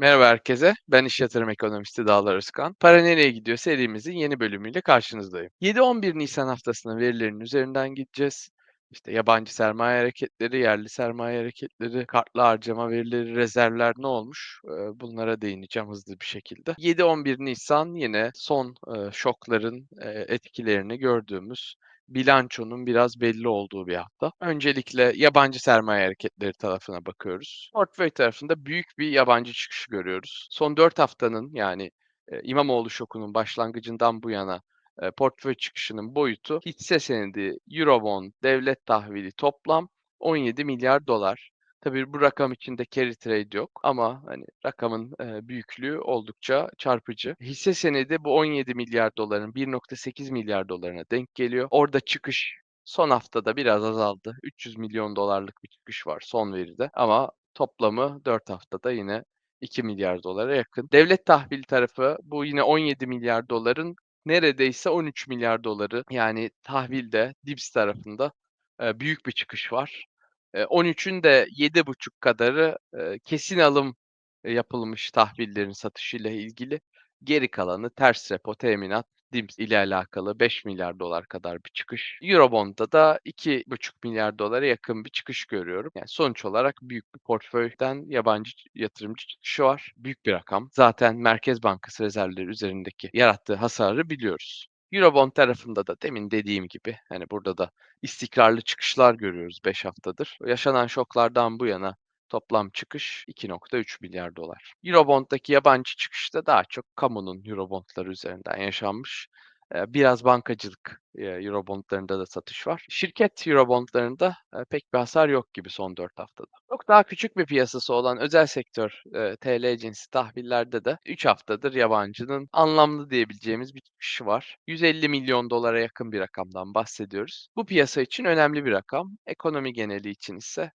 Merhaba herkese, ben iş yatırım ekonomisti Dağlar Özkan. Para Nereye Gidiyor serimizin yeni bölümüyle karşınızdayım. 7-11 Nisan haftasının verilerinin üzerinden gideceğiz. İşte yabancı sermaye hareketleri, yerli sermaye hareketleri, kartlı harcama verileri, rezervler ne olmuş? Eee, bunlara değineceğim hızlı bir şekilde. 7-11 Nisan yine son eee, şokların eee, etkilerini gördüğümüz bilançonun biraz belli olduğu bir hafta. Öncelikle yabancı sermaye hareketleri tarafına bakıyoruz. Portföy tarafında büyük bir yabancı çıkışı görüyoruz. Son 4 haftanın yani e, İmamoğlu şokunun başlangıcından bu yana e, portföy çıkışının boyutu hisse senedi, Eurobond, devlet tahvili toplam 17 milyar dolar. Tabii bu rakam içinde carry trade yok ama hani rakamın e, büyüklüğü oldukça çarpıcı. Hisse senedi bu 17 milyar doların 1.8 milyar dolarına denk geliyor. Orada çıkış son haftada biraz azaldı. 300 milyon dolarlık bir çıkış var son veride ama toplamı 4 haftada yine 2 milyar dolara yakın. Devlet tahvili tarafı bu yine 17 milyar doların neredeyse 13 milyar doları yani tahvilde DİBS tarafında büyük bir çıkış var. Eee, 13'ün de 7,5 kadarı, kesin alım, yapılmış tahvillerin satışıyla ilgili. Geri kalanı ters repo, teminat, DİBS ile alakalı 5 milyar dolar kadar bir çıkış. Eurobond'da da 2,5 milyar dolara yakın bir çıkış görüyorum. Yani sonuç olarak büyük bir portföyden yabancı yatırımcı çıkışı var. Büyük bir rakam. Zaten Merkez Bankası rezervleri üzerindeki yarattığı hasarı biliyoruz. Eurobond tarafında da demin dediğim gibi, hani, burada da istikrarlı çıkışlar görüyoruz 5 haftadır. Yaşanan şoklardan bu yana toplam çıkış 2.3 milyar dolar. Eurobond'daki yabancı çıkış da daha çok kamunun Eurobond'ları üzerinden yaşanmış. Biraz bankacılık, Eurobond'larında da satış var. Şirket Eurobond'larında, pek bir hasar yok gibi son 4 haftada. Çok daha küçük bir piyasası olan özel sektör, TL cinsi tahvillerde de 3 haftadır yabancının anlamlı diyebileceğimiz bir çıkışı var. 150 milyon dolara yakın bir rakamdan bahsediyoruz. Bu piyasa için önemli bir rakam. Ekonomi geneli için ise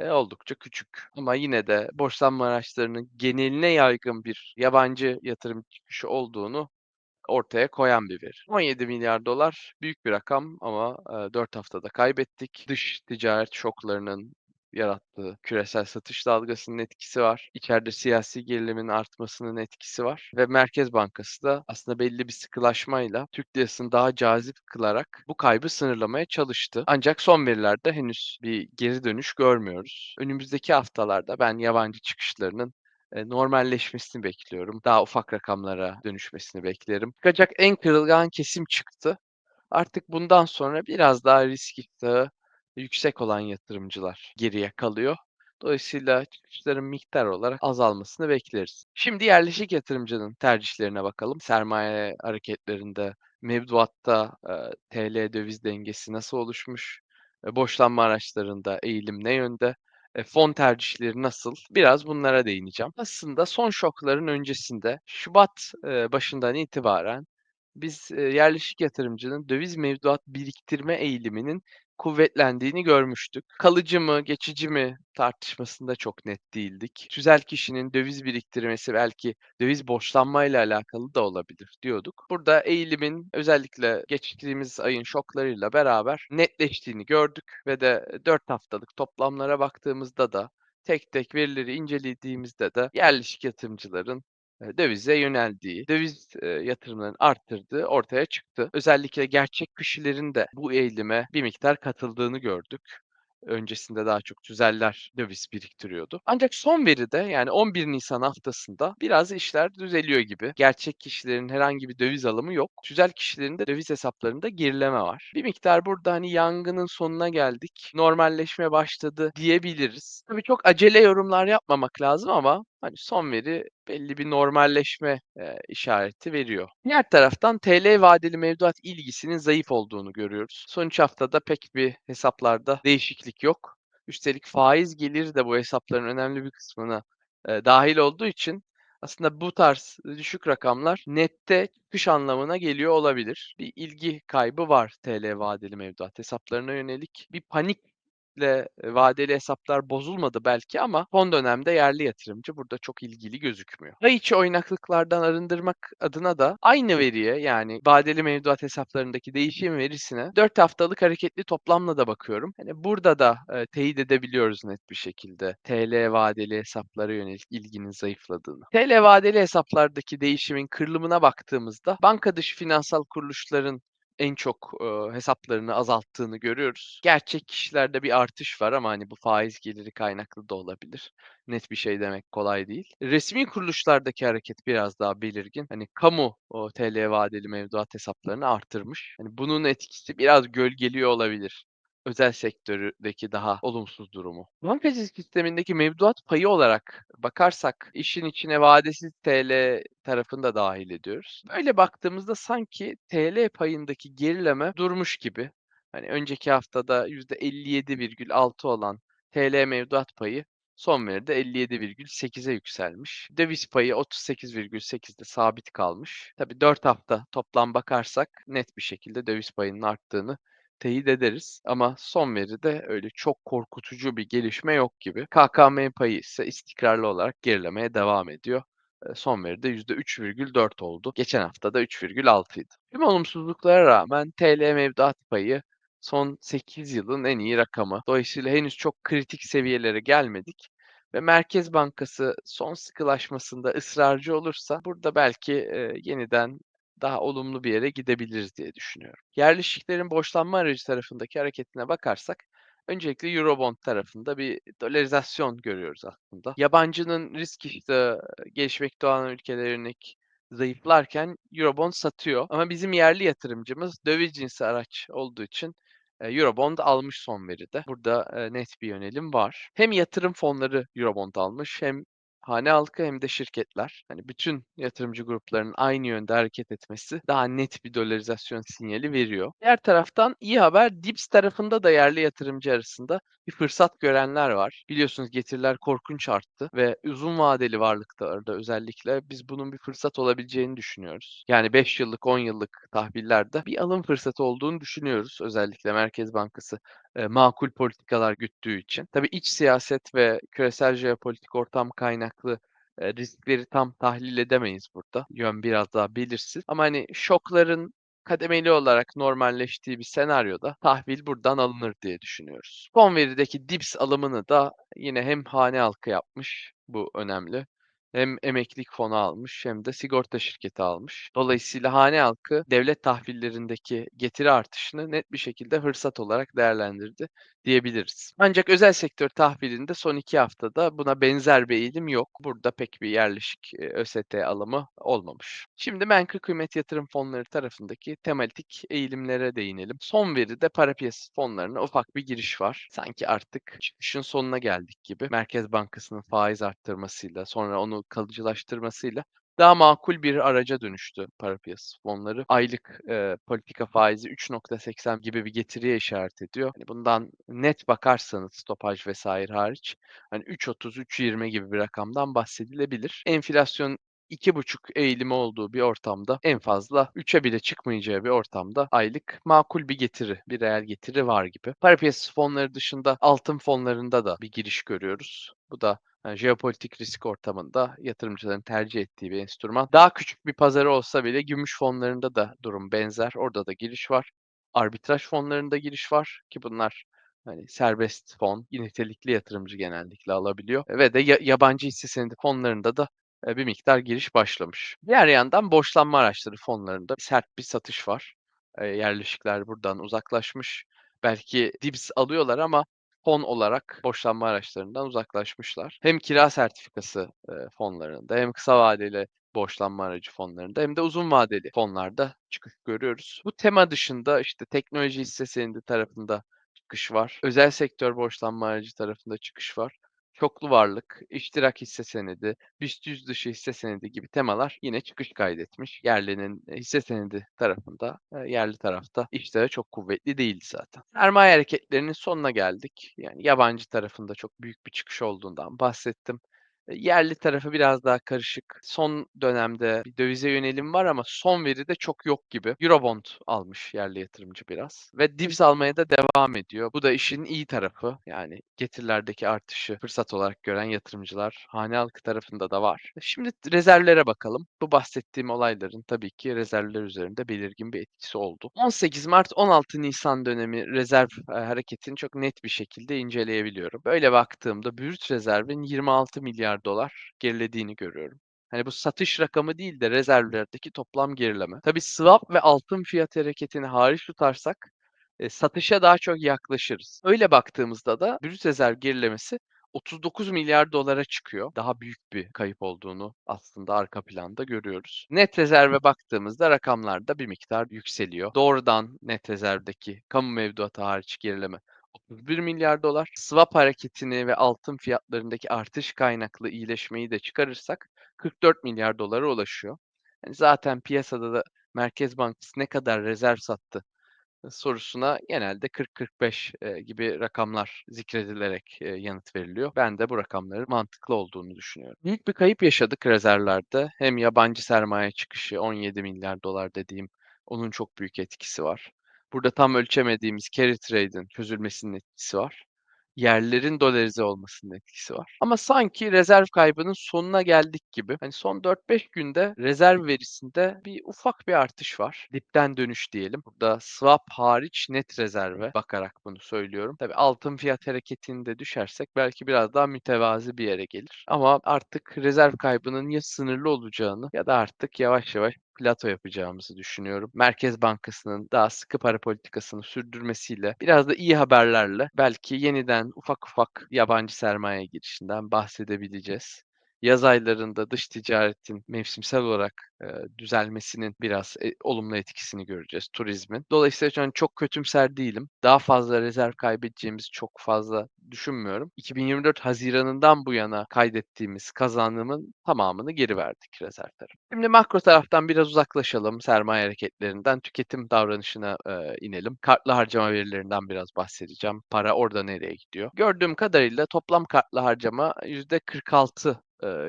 Eee, oldukça küçük ama yine de borçlanma araçlarının geneline yaygın bir yabancı yatırım çıkışı olduğunu ortaya koyan bir veri. 17 milyar dolar büyük bir rakam ama, eee, 4 haftada kaybettik. Dış ticaret şoklarının yarattığı küresel satış dalgasının etkisi var. İçeride siyasi gerilimin artmasının etkisi var ve Merkez Bankası da aslında belli bir sıkılaşmayla Türk lirasını daha cazip kılarak bu kaybı sınırlamaya çalıştı. Ancak son verilerde henüz bir geri dönüş görmüyoruz. Önümüzdeki haftalarda ben yabancı çıkışlarının normalleşmesini bekliyorum. Daha ufak rakamlara dönüşmesini beklerim. Çıkacak en kırılgan kesim çıktı. Artık bundan sonra biraz daha risk iştahı yüksek olan yatırımcılar geriye kalıyor. Dolayısıyla çıkışların miktar olarak azalmasını bekleriz. Şimdi yerleşik yatırımcının tercihlerine bakalım. Sermaye hareketlerinde, mevduatta, eee, TL döviz dengesi nasıl oluşmuş? Eee, borçlanma araçlarında eğilim ne yönde? Eee, fon tercihleri nasıl? Biraz bunlara değineceğim. Aslında son şokların öncesinde şubat, eee, başından itibaren biz, eee, yerleşik yatırımcının döviz mevduat biriktirme eğiliminin kuvvetlendiğini görmüştük. Kalıcı mı, geçici mi tartışmasında çok net değildik. Tüzel kişinin döviz biriktirmesi belki döviz borçlanmayla alakalı da olabilir diyorduk. Burada eğilimin özellikle geçtiğimiz ayın şoklarıyla beraber netleştiğini gördük ve de 4 haftalık toplamlara baktığımızda da tek tek verileri incelediğimizde de yerleşik yatırımcıların dövize yöneldiği, döviz, eee, yatırımlarını arttırdığı ortaya çıktı. Özellikle gerçek kişilerin de bu eğilime bir miktar katıldığını gördük. Öncesinde daha çok tüzeller döviz biriktiriyordu. Ancak son veride yani 11 Nisan haftasında biraz işler düzeliyor gibi. Gerçek kişilerin herhangi bir döviz alımı yok. Tüzel kişilerin de döviz hesaplarında gerileme var. Bir miktar burada hani yangının sonuna geldik, normalleşme başladı diyebiliriz. Tabii çok acele yorumlar yapmamak lazım ama hani son veri belli bir normalleşme, eee, işareti veriyor. Diğer taraftan TL vadeli mevduat ilgisinin zayıf olduğunu görüyoruz. Son 3 haftada pek bir hesaplarda değişiklik yok. Üstelik faiz geliri de bu hesapların önemli bir kısmına, eee, dâhil olduğu için aslında bu tarz düşük rakamlar nette çıkış anlamına geliyor olabilir. Bir ilgi kaybı var TL vadeli mevduat hesaplarına yönelik. Bir panik hareketle, eee, vadeli hesaplar bozulmadı belki ama son dönemde yerli yatırımcı burada çok ilgili gözükmüyor. Pay içi oynaklıklardan arındırmak adına da aynı veriye, yani vadeli mevduat hesaplarındaki değişim verisine 4 haftalık hareketli toplamla da bakıyorum. Hani burada da, eee, teyit edebiliyoruz net bir şekilde TL vadeli hesaplara yönelik ilginin zayıfladığını. TL vadeli hesaplardaki değişimin kırılımına baktığımızda banka dışı finansal kuruluşların en çok, ııı, hesaplarını azalttığını görüyoruz. Gerçek kişilerde bir artış var ama, hani, bu faiz geliri kaynaklı da olabilir. Net bir şey demek kolay değil. Resmî kuruluşlardaki hareket biraz daha belirgin. Hani, kamu, o TL vadeli mevduat hesaplarını arttırmış. Hani, bunun etkisi biraz gölgeliyor olabilir özel sektördeki daha olumsuz durumu. Bankacılık sistemindeki mevduat payı olarak bakarsak işin içine vadesiz TL tarafını da dâhil ediyoruz. Böyle baktığımızda sanki TL payındaki gerileme durmuş gibi. Hani, önceki haftada %57,6 olan TL mevduat payı son veride 57,8'e yükselmiş. Döviz payı 38,8'de sabit kalmış. Tabii 4 hafta toplam bakarsak net bir şekilde döviz payının arttığını teyit ederiz ama son veride öyle çok korkutucu bir gelişme yok gibi. KKM payı ise istikrarlı olarak gerilemeye devam ediyor. Son veride %3,4 oldu. Geçen hafta da 3,6'ydı. Tüm olumsuzluklara rağmen TL mevduat payı son 8 yılın en iyi rakamı. Dolayısıyla henüz çok kritik seviyelere gelmedik ve Merkez Bankası son sıkılaşmasında ısrarcı olursa burada belki, eee, yeniden daha olumlu bir yere gidebiliriz diye düşünüyorum. Yerleşiklerin borçlanma aracı tarafındaki hareketine bakarsak öncelikle Eurobond tarafında bir dolarizasyon görüyoruz aslında. Yabancının risk iştahı gelişmekte olan ülkelerine zayıflarken Eurobond satıyor ama bizim yerli yatırımcımız döviz cinsi araç olduğu için, eee, Eurobond almış son veride. Burada, eee, net bir yönelim var. Hem yatırım fonları Eurobond almış hem hane halkı hem de şirketler. Hani, bütün yatırımcı gruplarının aynı yönde hareket etmesi daha net bir dolarizasyon sinyali veriyor. Diğer taraftan iyi haber, DIBS tarafında da yerli yatırımcı arasında bir fırsat görenler var. Biliyorsunuz getiriler korkunç arttı ve uzun vadeli varlıklarda özellikle biz bunun bir fırsat olabileceğini düşünüyoruz. Yani 5 yıllık, 10 yıllık tahvillerde bir alım fırsatı olduğunu düşünüyoruz. Özellikle Merkez Bankası, eee, makul politikalar güttüğü için. Tabii iç siyaset ve küresel jeopolitik ortam kaynaklı, eee, riskleri tam tahlil edemeyiz burada. Yön biraz daha belirsiz ama, hani, şokların kademeli olarak normalleştiği bir senaryoda tahvil buradan alınır diye düşünüyoruz. Son verideki DIBS alımını da yine hem hane halkı yapmış, bu önemli, hem emeklilik fonu almış hem de sigorta şirketi almış. Dolayısıyla hane halkı devlet tahvillerindeki getiri artışını net bir şekilde fırsat olarak değerlendirdi diyebiliriz. Ancak özel sektör tahvilinde son 2 haftada buna benzer bir eğilim yok. Burada pek bir yerleşik, eee, ÖST alımı olmamış. Şimdi menkul kıymet yatırım fonları tarafındaki tematik eğilimlere değinelim. Son veride para piyasası fonlarına ufak bir giriş var. Sanki artık çıkışın sonuna geldik gibi. Merkez Bankası'nın faiz arttırmasıyla, sonra onu kalıcılaştırmasıyla daha makul bir araca dönüştü para piyasası fonları. Aylık, eee, politika faizi 3.80 gibi bir getiriye işaret ediyor. Hani, bundan net bakarsanız stopaj vs. hariç, hani, 3.30-3.20 gibi bir rakamdan bahsedilebilir. Enflasyon 2.5 eğilimi olduğu bir ortamda en fazla 3'e bile çıkmayacağı bir ortamda aylık makul bir getiri, bir reel getiri var gibi. Para piyasası fonları dışında altın fonlarında da bir giriş görüyoruz. Bu da, hani, jeopolitik risk ortamında yatırımcıların tercih ettiği bir enstrüman. Daha küçük bir pazarı olsa bile gümüş fonlarında da durum benzer. Orada da giriş var. Arbitraj fonlarında giriş var ki bunlar, hani, serbest fon, nitelikli yatırımcı genellikle alabiliyor ve de ya yabancı hisse senedi fonlarında da, bir miktar giriş başlamış. Diğer yandan borçlanma araçları fonlarında sert bir satış var. Yerleşikler buradan uzaklaşmış. Belki DIBS alıyorlar ama fon olarak borçlanma araçlarından uzaklaşmışlar. Hem kira sertifikası, fonlarında hem kısa vadeli borçlanma aracı fonlarında hem de uzun vadeli fonlarda çıkış görüyoruz. Bu tema dışında, işte, teknoloji hisse senedi tarafında çıkış var. Özel sektör borçlanma aracı tarafında çıkış var. Çoklu varlık, iştirak hisse senedi, BIST 100 dışı hisse senedi gibi temalar yine çıkış kaydetmiş. Yerlinin hisse senedi tarafında, eee, yerli tarafta iştahı çok kuvvetli değildi zaten. Sermaye hareketlerinin sonuna geldik. Yani yabancı tarafında çok büyük bir çıkış olduğundan bahsettim. Yerli tarafı biraz daha karışık. Son dönemde bir dövize yönelim var ama son veride çok yok gibi. Eurobond almış yerli yatırımcı biraz ve Dibs almaya da devam ediyor. Bu da işin iyi tarafı. Yani getirilerdeki artışı fırsat olarak gören yatırımcılar hane halkı tarafında da var. E, şimdi rezervlere bakalım. Bu bahsettiğim olayların tabii ki rezervler üzerinde belirgin bir etkisi oldu. 18 Mart 16 Nisan dönemi rezerv, eee, hareketini çok net bir şekilde inceleyebiliyorum. Böyle baktığımda brüt rezervin $26.000.000.000 gerilediğini görüyorum. Hani bu satış rakamı değil de rezervlerdeki toplam gerileme. Tabii swap ve altın fiyat hareketini hariç tutarsak, eee, satışa daha çok yaklaşırız. Öyle baktığımızda da brüt rezerv gerilemesi $39.000.000.000'a çıkıyor. Daha büyük bir kayıp olduğunu aslında arka planda görüyoruz. Net rezerve baktığımızda rakamlar da bir miktar yükseliyor. Doğrudan net rezervdeki kamu mevduatı hariç gerileme $31.000.000.000. Swap hareketini ve altın fiyatlarındaki artış kaynaklı iyileşmeyi de çıkarırsak $44.000.000.000'a ulaşıyor. Hani zaten piyasada da Merkez Bankası ne kadar rezerv sattı, ııı, sorusuna genelde 40-45, eee, gibi rakamlar zikredilerek, eee, yanıt veriliyor. Ben de bu rakamların mantıklı olduğunu düşünüyorum. Büyük bir kayıp yaşadık rezervlerde. Hem yabancı sermaye çıkışı $17.000.000.000 dediğim, onun çok büyük etkisi var. Burada tam ölçemediğimiz carry trade'in çözülmesinin etkisi var. Yerlilerin dolarize olmasının etkisi var. Ama sanki rezerv kaybının sonuna geldik gibi. Hani son 4-5 günde rezerv verisinde bir ufak bir artış var. Dipten dönüş diyelim. Burada swap hariç net rezerve bakarak bunu söylüyorum. Tabii altın fiyat hareketinde düşersek belki biraz daha mütevazi bir yere gelir. Ama artık rezerv kaybının ya sınırlı olacağını ya da artık yavaş yavaş plato yapacağımızı düşünüyorum. Merkez Bankası'nın daha sıkı para politikasını sürdürmesiyle, biraz da iyi haberlerle belki yeniden ufak ufak yabancı sermaye girişinden bahsedebileceğiz. Yaz aylarında dış ticaretin mevsimsel olarak, eee, düzelmesinin biraz, eee, olumlu etkisini göreceğiz turizmin. Dolayısıyla an çok kötümser değilim. Daha fazla rezerv kaybedeceğimizi çok fazla düşünmüyorum. 2024 haziranından bu yana kaydettiğimiz kazandığımın tamamını geri verdik rezervlere. Şimdi makro taraftan biraz uzaklaşalım sermaye hareketlerinden, tüketim davranışına, eee, inelim. Kartlı harcama verilerinden biraz bahsedeceğim. Para orada nereye gidiyor? Gördüğüm kadarıyla toplam kartlı harcama %46, eee,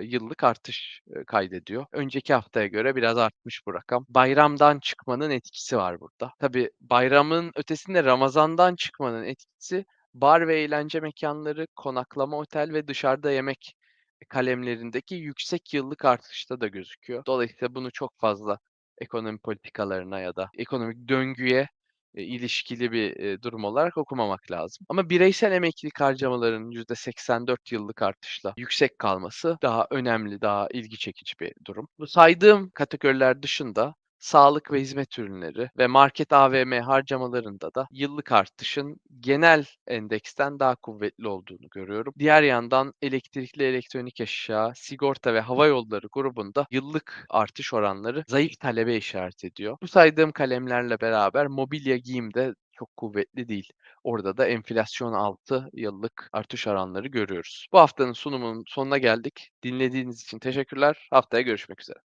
yıllık artış, kaydediyor. Önceki haftaya göre biraz artmış bu rakam. Bayramdan çıkmanın etkisi var burada. Tabii bayramın ötesinde Ramazan'dan çıkmanın etkisi bar ve eğlence mekânları, konaklama otel ve dışarıda yemek kalemlerindeki yüksek yıllık artışta da gözüküyor. Dolayısıyla bunu çok fazla ekonomi politikalarına ya da ekonomik döngüye, ilişkili bir, eee, durum olarak okumamak lazım. Ama bireysel emeklilik harcamalarının %84 yıllık artışla yüksek kalması daha önemli, daha ilgi çekici bir durum. Bu saydığım kategoriler dışında sağlık ve hizmet ürünleri ve market, AVM harcamalarında da yıllık artışın genel endeksten daha kuvvetli olduğunu görüyorum. Diğer yandan elektrikli elektronik eşya, sigorta ve havayolları grubunda yıllık artış oranları zayıf talebe işaret ediyor. Bu saydığım kalemlerle beraber mobilya, giyim de çok kuvvetli değil. Orada da enflasyon altı yıllık artış oranları görüyoruz. Bu haftanın sunumunun sonuna geldik. Dinlediğiniz için teşekkürler. Haftaya görüşmek üzere.